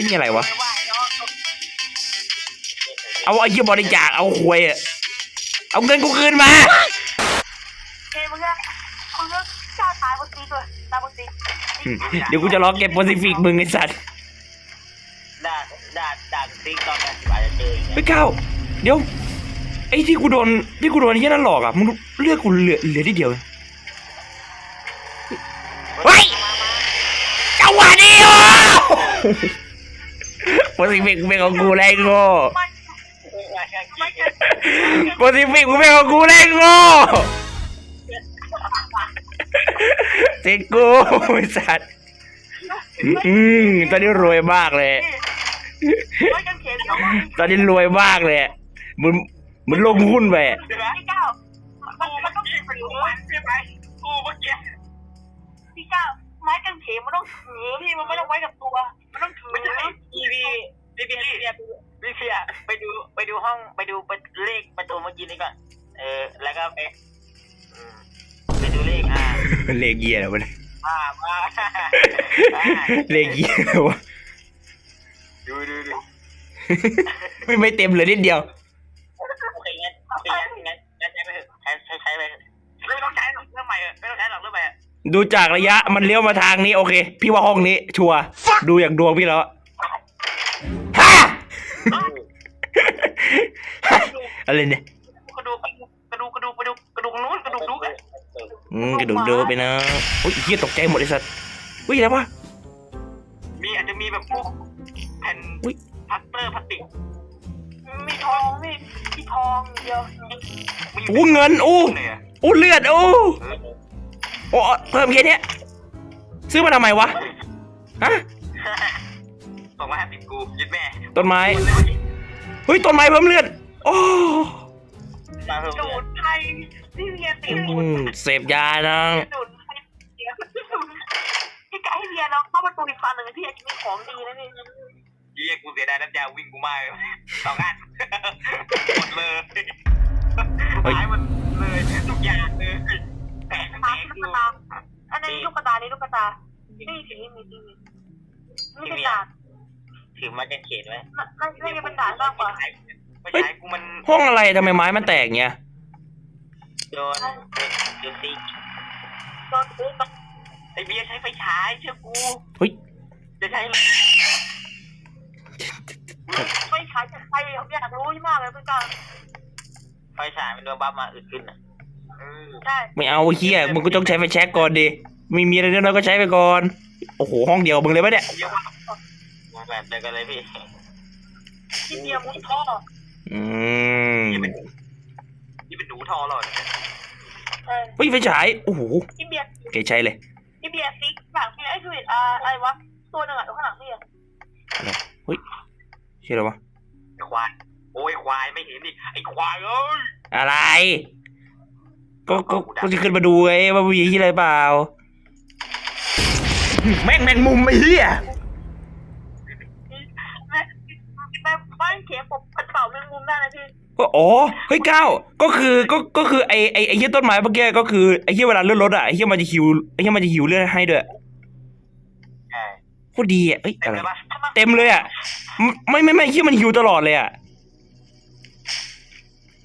อ้นี่อะไรวะไม่ไหวเนาะเอาไอ้เหี้ยบริจาคเอาหวยอะเอาเงินกูคืนมาเฮ้ยมึงอะมึงก็กล้าตายบนตีตัวตายบนตีเดี๋ยวกูจะรอเก็บโปรซิฟิกมึงไอ้สัตว์ด่านด่านด่านซิกตอนนี้อาจจะเจออีกไปเก้าเดี๋ยวไอ้ที่กูโดนที่กูโดนไอ้เหี้ยนั่นหลอกอะมึงเลือกกูเหลือเหลือที่เดียวเฮ้ยจังหวะนี้โอ้ โปรซิฟิกกูเป็นของกูแล้วไอ้โง่โปรซิฟิกกูเป็นของกูแล้วไอ้โง่เซ็กกูไอ้สัตว์อืมตอนนี้รวยมากเลย ตอนนี้รวยมากเลยมือนมือนลงหุ้นไป เก้า เลขเยียอะไรวะเนี่ยอ่ามาเลขเยียอะไรวะดูดูดูไม่ไม่เต็มเลยนิดเดียวโอเคงั้นโอเคงั้นงั้นงั้นใช้ไปเถอะใช้ใช้ใช้ไปเถอะไม่ต้องใช้หรอกเรื่องใหม่เออไม่ต้องใช้หรอกเรื่องใหม่อะดูจากระยะมันเลี้ยวมาทางนี้โอเค พี่ว่าห้องนี้ ชัวร์ดูอย่างดวงพี่แล้วอะฮ่าอะไรเนี่ย อืมกระดูกเดินไปนะโอ้ยเฮียตกใจหมดไอ้สัตว์อุ้ยอะไรวะ มีอาจจะมีแบบพวกแผ่นอุ๊ยพัตเตอร์พลาสติก มีทองพี่มีทองเดียวมีโอ้เงินโอ้เลยอะโอ้เลือดโอ้เออโอ้เพิ่มแค่เนี้ยซื้อมาทำไมวะฮะสองร้อยห้าสิบกูยึดแม่ต้นไม้เฮ้ยต้นไม้เพิ่มเลือดโอ้ มาเพิ่มดูเลือดดไทย พี่เวียตีอืดูดมเสพยานะดูดไทยเดี๋ยวพี่ไก่เวียน้องเข้าประตูอีกฝั่งหนึ่งพี่อาจจะมีของดีนะพี่เฮียกูเสียดายน้ำยาวิ่งกูมากเลยสองอันหมดเลยหายหมดเลยทุกอย่างเลยแผลแผลตากูลูกตาอันนี้ลูกตานี่ลูกตานี่สีนี่มีนี่นี่เป็นด่านถือมาจะเขียนไว้น่าน่าจะเป็นด่านมากกว่าไม่ใช่กูมันห้องอะไรทำไมไม้มันแตกเงี้ย โดนโดนตีโดนซื้อมาไอเบียร์ใช้ไฟฉายเชื่อกูเฮ้ยจะใช้ไม่ขายจากใครเขาอยากรู้มากเลยพี่ก้าไฟฉายมันโดนบัฟมาอึดขึ้นอะเออใช่ไม่เอาเฮียมึงก็ต้องใช้ไฟแช็กก่อนดิมีมีอะไรเน้อยๆก็ใช้ไปก่อน โอ้โหห้องเดียวมึงเลยปะเนี่ยเยอะมากแบบเดียวกันเลยพี่ที่เบียร์มุดท่ออืมนี่เป็นนี่เป็นหนูทอหรอเนี่ยใช่เฮ้ยไฟฉายโอ้โหที่เบียร์เก๋ใช้เลยที่เบียร์ซิกหลังพี่ไอ้คืออ่าอะไรวะตัวหนึ่งอะข้างหลังพี่อะชื่ออะไรวะไอควายโอ้ยควายไม่เห็นดิไอควายเอ้ยอะไร ก็ก็ก็จะขึ้นมาดูไงว่ามีที่อะไรเปล่า แม่งแม่งมุมไอ้เหี้ยแม่แม่บ้านเขียนปกกระเป๋าแมงมุมได้นะพี่ก็ อ๋อเฮ้ยก้าวก็คือก็ก็คือไอ้ไอ้ไอ้เหี้ยต้นไม้เมื่อกี้ก็คือไอ้เหี้ยเวลาเลื่อนรถอะไอ้เหี้ยมันจะหิวไอ้เหี้ยมันจะหิวเลือดให้ด้วยใช่โคตรดีอะเอ้ยเต็อะมไรเลยปะเต็มเลยอะไม่ไม่ไม่ไอ้เหี้ยมันหิวตลอดเลยอะ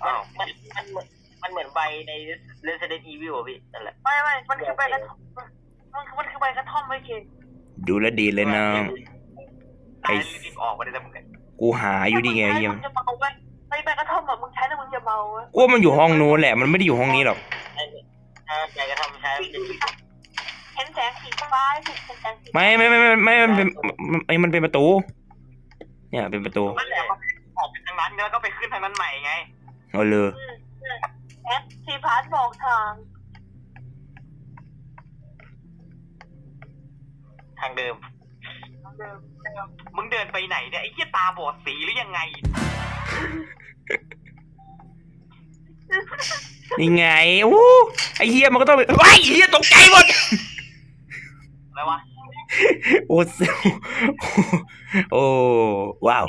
อ้าวมันมันเหมือนมันเหมือนใบใน Resident Evil อะพี่นั่นแหละไม่ไม่มันคือใบกระท่อมมันคือมันคือใบกระท่อมไม่เขียนดูแลวดีเลยนะไอ้รีบออกมาได้แล้วมึงเนี่ยกูหาอยู่ดีไงไอ้เหี้ยมึงจะเมาไหมไอ้ ใบกระท่อมแบบมึงใช้แล้วมึงจะเมาไหมกูว่ามันอยู่ห้องนู้นแหละ มันไม่ได้อยู่ห้องนี้หรอก ไอ้ถ้าใจก็ทำใช้มันจะเห็นแสงสีฟ้าเห็นแสงสีไม่ไม่ไม่ไม่ไม่ไม่มันเป็นไอ้มันเป็นประตู เนี่ยเป็นประตูนั่นแหละออกไปทางนั้นแล้วก็ไปขึ้นทางนั้นใหม่ไง เอาเลยแอปสีพาร์ทบอกทางทางเดิม เดิม มึงเดินไปไหนเนี่ยไอ้เหี้ยตาบอดสีหรือยังไง นี่ไงโอ้ไอ้เหี้ยมันก็ต้องเป็นไอ้ยเหี้ยตกใจหมดอะไรวะโอ้เซลโอ้ว้าว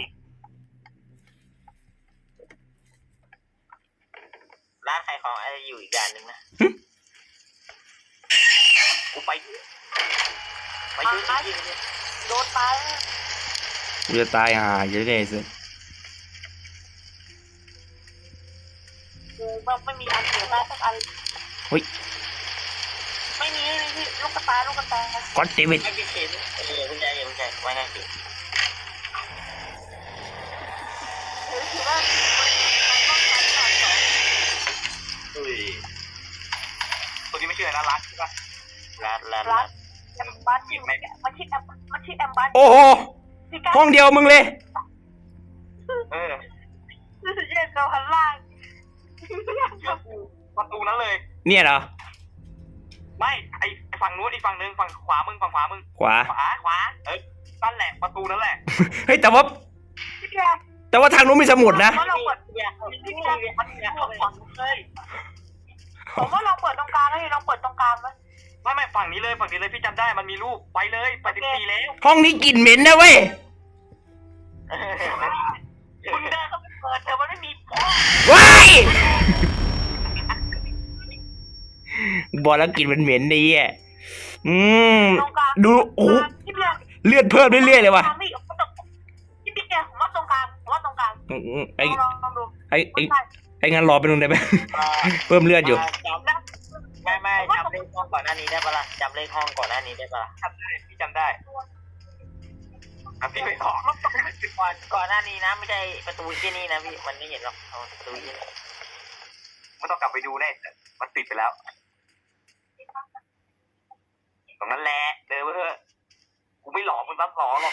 ร้านขายของอะไรอยู่อีกด้านหนึ่งนะกูไปไปดูจริงๆเนี่ยโดนตายกูจะตายห่าจะได้สิ อันเฮ้ยไม่มีไม่มีลูกกระตาลูกกระตาก็อดเดวิดไม่พี่เคนเออไม่ใช่ไม่ใช่ไม่ใช่สิหรือถือว่ามันต้องใช้ก่อนสองอุ้ยตัวนี้ไม่ชื่อนะรักใช่ปะรักรักรัรัดกแอมบัสที่มันชื่อแอมมันชื่อแอมบัสโอ้โหที่การห้องเดียวมึงเลย เออ รู้สึกยังเราหันล่าง ประตูนั้นเลย เนี่ยเหรอ ไม่ไอไอฝั่งนู้นอีกฝั่งนึงฝั่งขวามึงฝั่งขวามึงขวา ขวาขวาเออนั่นแหละประตูนั่นแหละเฮ้ยแต่ว่าพี่เบียร์แต่ว่าทางนู้นมีสมุดนะเพราะเราเปิดเนี่ยพี่เคนมันเนี่ยเอาฝั่งนู้นเลยผมว่าเราเปิดตรงกลางเลยเราเปิดตรงกลางไหมไม่ไม่ฝั่งนี้เลยฝั่งนี้เลยพี่จำได้มันมีรูปไปเลยไปสิบปีแล้วห้องนี้กลิ่นเหม็นนะเว้ย คุณเดินเข้าไปเปิดแต่มันไม่มีพ่อว้าย บอกแล้วกลิ่นมันเหม็นดีอะอืมตรงกลางดูโอ้โหพี่เบียร์เลือดเพิ่มเรื่อยๆเลยว่ะนี่พี่เบียร์ผมว่าตรงกลางผมว่าตรงกลางอืมไอ้ลองลองดูไอ้ไอ้ใช่ไอ้งานรอไปนึงได้ไหมเพิ่มเลือดอยู่จำไม่ไม่จำเลขห้องก่อนหน้านี้ได้ปะล่ะจำเลขห้องก่อนหน้านี้ได้ปะล่ะจำได้พี่จำได้อะพี่ไม่บอกก่อนก่อนหน้านี้นะไม่ใช่ประตูที่นี่นะพี่มันไม่เห็นหรอกเอาประตูที่นี่ไม่ต้องกลับไปดูแน่มันติดไปแล้ว ตรงนั้นแหละเดินไปเถอะกูไม่หลอกมึงรับหลอกหรอก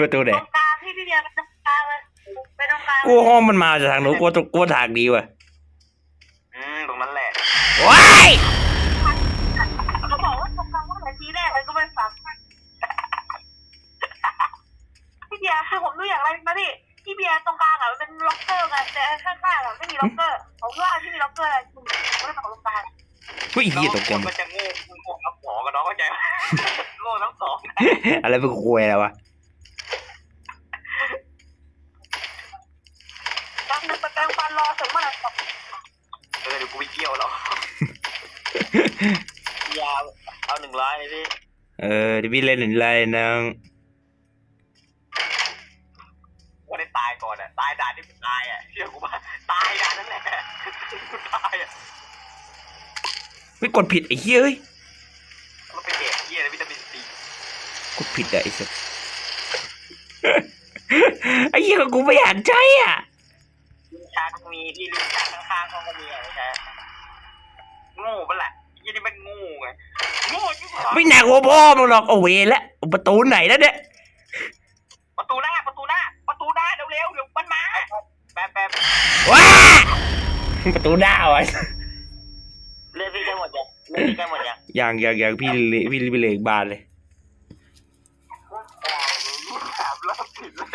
ประตูไหนตรงกลางพี่พี่เบียร์ไปตรงกลางเลยไปตรงกลางกูห้องมันมาจากทางนู้นกูว่ากูว่าทางดีว่ะอืมตรงนั้นแหละว้ายเขาบอกว่าตรงกลางว่าแต่ทีแรกเลยก็ไม่ฟังพี่เบียร์ให้ผมดูอย่างไรมาพี่พี่เบียร์ตรงกลางอะมันเป็นล็อกเกอร์ไงแต่ข้างๆอะไม่มีล็อกเกอร์ผมว่าที่มีล็อกเกอร์อะไรคุณไม่ได้ของตรงกลางเฮ้ยเฮียตกใจมันจะโง่โง่น้ำสองกับน้อง เข้าใจไหมโง่น้ำสองอะไรเป็นควยแล้ววะแป๊บนึงไปแปรงฟันรอถึงเมื่อไหร่เออเดี๋ยวกูไปเกี่ยวแล้วยาวเอาหนึ่งร้อยเลยพี่เออเดี๋ยวพี่เล่นหนึ่งไรนึงว่าได้ตายก่อนอะตายด่านที่กูตายอะเชื่อกูป่ะตายด่านนั่นแหละกูตายอะไม่กดผิดไอ้เฮียเอ้ย มันเป็นเด็กเยี่ยเลยวิตามินซี กด ผิดอะไอ้สัสไอ้เหี้ยก็กูไม่อยากใช้อะลิ้นชักมีที่ลิ้นชักข้างๆเขาก็มีอะไม่ใช่โง่ปะล่ะยี่นี่มันโง่ไงโง่ยิ่งกว่าไม่หนักหัวพ่อมึงหรอกเอาเวรละประตูไหนแล้วเนี่ยประตูหน้าประตูหน้าประตูหน้าเร็วๆเดี๋ยวมันมาแป๊บแป๊บว้าประตูหน้าวะเลือดพี่ใกล้หมดยังเลือดพี่ใกล้หมดยังอย่างอย่างอย่างพี่เลพี่พี่เลกบานเลย ถามรอบผิดเลย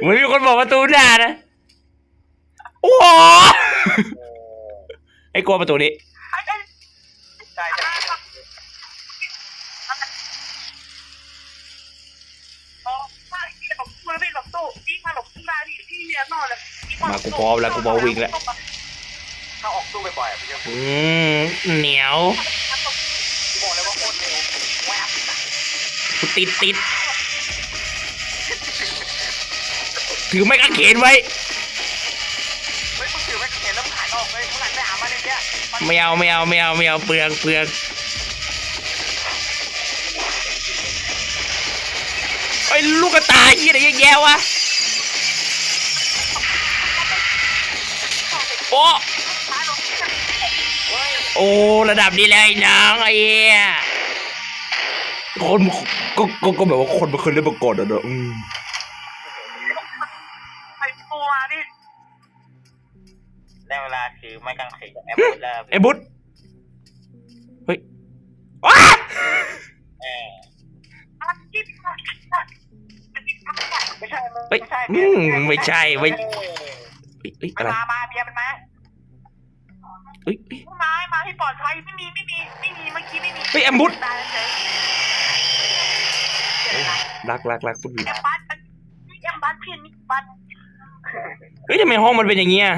เหมือนมีคนบอกประตูหน้านะโอ้โหไอ้กลัวประตูนี้ ใช่ใช่อ๋อไม่พี่หลบตู้พี่หลบตู้พี่มาหลบตู้ได้พี่พี่เบียร์นอนเลยมากูพร้อมแล้วกูพร้อมวิ่งแล้ว ถ้าออกตู้บ่อยๆอะพี่จะอืมเหนียวบอกเลยว่าโคตรเร็วติดติด ถือไม้กางเขนไว้ เฮ้ยมึงถือไม่เห็นแล้วมึงหันออกเลยมึงหันไปหามันเนี่ยมันไม่เอาไม่เอาไม่เอาไม่เอาเปลืองเปลืองไอ้ลูกกระตายยี่อะไรเยอะแยะวะโอ้เฮ้ยโอ้ระดับนี้แล้วไอ้น้องไอ้เหี้ยคนก็ก็ก็แบบว่าคนไม่เคยเล่นมาก่อนอะเนอะอืม ได้เวลาถือไม้กางเขนกับแอปเปิลแล้วไอ้บุ๊ดเฮ้ยว้าเออที่ไม่ใช่เฮ้ยไม่ใช่อืมไม่ใช่ไม่เออเฮ้ยเฮ้ยมัอะนไรมามาเบียร์มันมาเฮ้ยเฮ้ย มามาที่ปลอดภัยไม่มีไม่มีไม่มีเมื่อกี้ไม่มีเฮ้ยแอมบุ๊ดตายเลยรักรักรักปุ๊บแอมบัสแอมบัสเพียนบัสเฮ้ยทำไมห้องมันเป็นอย่างเงี้ย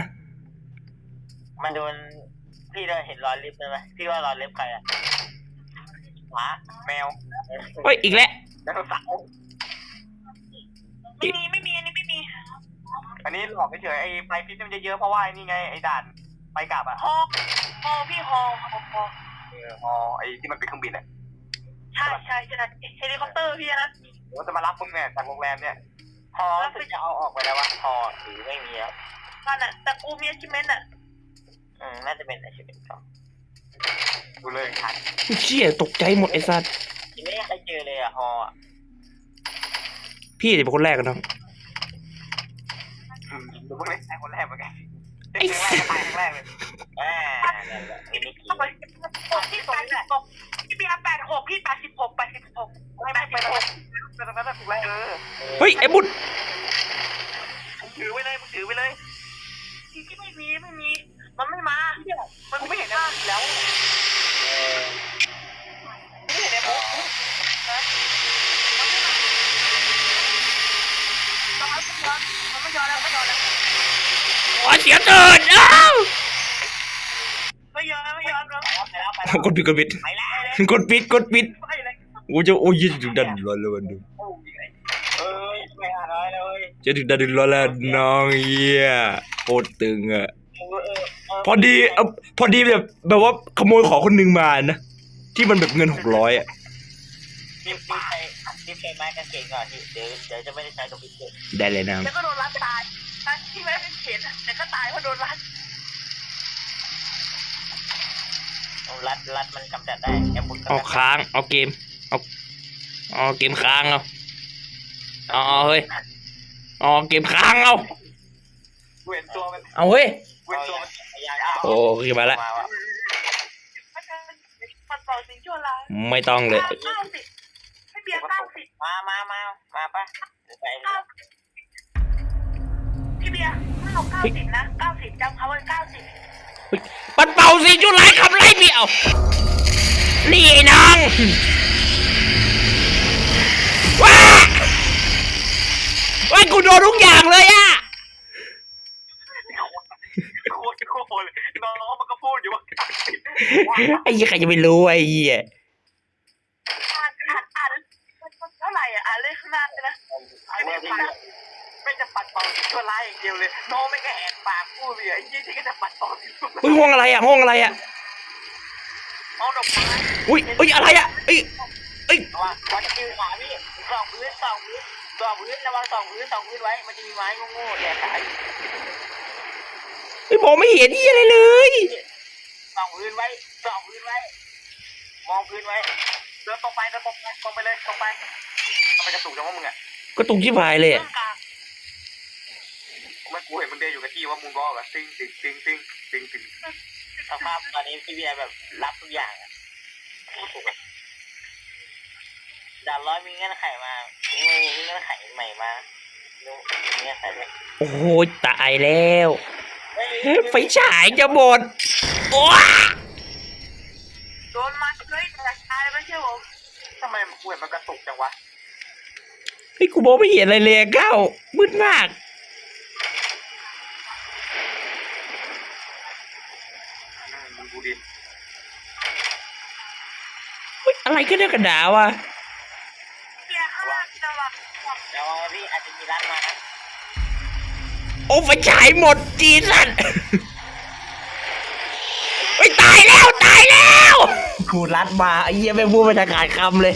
มันโดนพี่ได้เห็นรอยเล็บไหมพี่ว่ารอยเล็บใครอะหมาแมวเฮ้ยอีกแล้วแล้วเสาร์ไม่มีไม่มีอันนี้ไม่มีอันนี้หลอกเฉยๆไอ้ไฟพิษมันจะเยอะเพราะว่าไอ้นี่ไงไอ้ด่านไปกลับอะฮอฮอพี่ฮอฮอฮอเอออ๋อไอ้ที่มันเป็นเครื่องบินอะใช่ใช่ใช่เฮลิคอปเตอร์พี่นะเดี๋ยวจะมารับมึงเนี่ยจากโรงแรมเนี่ยฮอรู้สึกจะเอาออกไปแล้ววะฮอหรือไม่มีครับมันอะแต่กูมีอชิเมนต์อะ อืมน่าจะเป็นอาชีพเป็นครับกูเลยทันเชี่ยตกใจหมดไอ้สัสยังไม่ได้เจอเลยอะฮออะพี่จะเป็นคนแรกกันเนาะอืมดูพวกนี้ไอ้คนแรกเหมือนกันไอ้แรกก็ตายครั้งแรกเลยอ่านั่นแหละไอ้นี่เข้าไปพี่แปดสิบหกพี่เบียร์แปดหกพี่แปดสิบหกแปดสิบหกไม่แปดสิบหกแต่ตรงนั้นถูกแล้วเออ เฮ้ยไอ้บุญ สียเตือนอ้าวไม่ย้อนไม่ย้อนแล้วไปแล้วไปแล้วกดปิดกดปิดไปแล้วกดปิดกดปิดไปเลยกูจะโอ้ยถึงดันร้อนแล้ววันดูเอ้ยไม่หาน้อยเลยจะถึงดันร้อนแล้วน้องเหี้ยโคตรตึงอะเออเออเออพอดีเออพอดีแบบแบบว่าขโมยของคนหนึ่งมานะที่มันแบบเงินหกร้อยอะรีบรีบใช้รีบใช้ไม้กางเขนก่อนที่เดี๋ยวเดี๋ยวจะไม่ได้ใช้กับพิเศษได้เลยนะแล้วก็โดนรัดตาย ที่ไม่เป็นเข็นแต่ก็ตายเพราะโดนรัดรัดรัดมันกำจัดได้แอมบุญเอาค้าง เอาเกม เอาเอาเกมค้างเอาเอาเอาเฮ้ยเอาเกมค้างเอาเว้นตัวมันเอาเฮ้ยเว้นตัวมันยายโอเคมาแล้วมันเป่าสิ่งชั่วร้ายไม่ต้องเลยเก้าสิบให้เบียร์เก้าสิบมามามามาปะไปเก้า เราเก้าสิบนะเก้าสิบจำเขาไว้เก้าสิบปัดเป่าสิจุดไลายขับไล่เบี้ยวนี่ไอ้น้องว้าว้ากูโดนทุกอย่างเลยอะโคตรโคตรเลยน้องมันก็พูดอยู่ว่าไอ้เหี้ยใครจะไปรู้ไอ้เหี้ยอ่านอ่านอ่านเท่าไหร่อะอ่านเลขข้างหน้าเลยนะ ไม่ไม่จะปัดเป่าชั่วร้ายอย่างเดียวเลย น้องไม่แค่แหกปากพูดเลยไอ้ยี่ที่ก็จะปัดเป่าชั่วเฮ้ยห้องอะไรอะห้องอะไรอะเอาดอกไม้อุ้ยเอ้ยอะไรอะเอ้ยเอ้ยว่าวันคิวขาพี่สองพื้นสองพื้นสองพื้นระวังสองพื้นสองพื้นไว้ มันจะมีไม้โง่ๆแย่ตายเฮ้ยผมไม่เห็นเหี้ยอะไรเลยสองพื้นไว้สองพื้นไว้ มองพื้นไว้เดินตรงไปเดินตรงไปตรงไปเลยตรงไปทำไมกระตุกจังว่ามึงอะก็ตุกชิบหายเลยเรื่อะ องกลางไม่กูเห็นมึงเดินอยู่กับที่ว่ามึงบอกอะติ้งติ้งติ้งติ้งติ้งติ้งสภาพตอนนี้พี่เบียร์แบบรับทุกอย่างอะด่านร้อยมีเงื่อนไขมามีมีเงื่อนไขใหม่มาดูมีเงื่อนไขเลยโอ้โหตายแล้ว เฮ้ยไฟฉายจะหมดโอ้ยโดนมาเฮ้ยแต่ตายไม่เชื่อผมทำไมมันกูเห็นมันกระตุกจังวะเฮ้ยกูมองไม่เห็นอะไรเลยอะก้าวมืดมาก อืมมึงดูดิ เฮ้ย อะไรกันเนี่ยกระดาวะเบียร์ข้างล่างจะแบบเดี๋ยวพี่อาจจะมีร้านมานะโอ้ไฟฉายหมดจีสันเฮ้ยตายแล้วตายแล้วกูรัดมาไอ้เหี้ยไม่พูดมาจะขาดคำเลย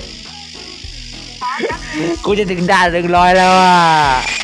พร้อมนะกูจะถึงด่านหนึ่งร้อยแล้วอะ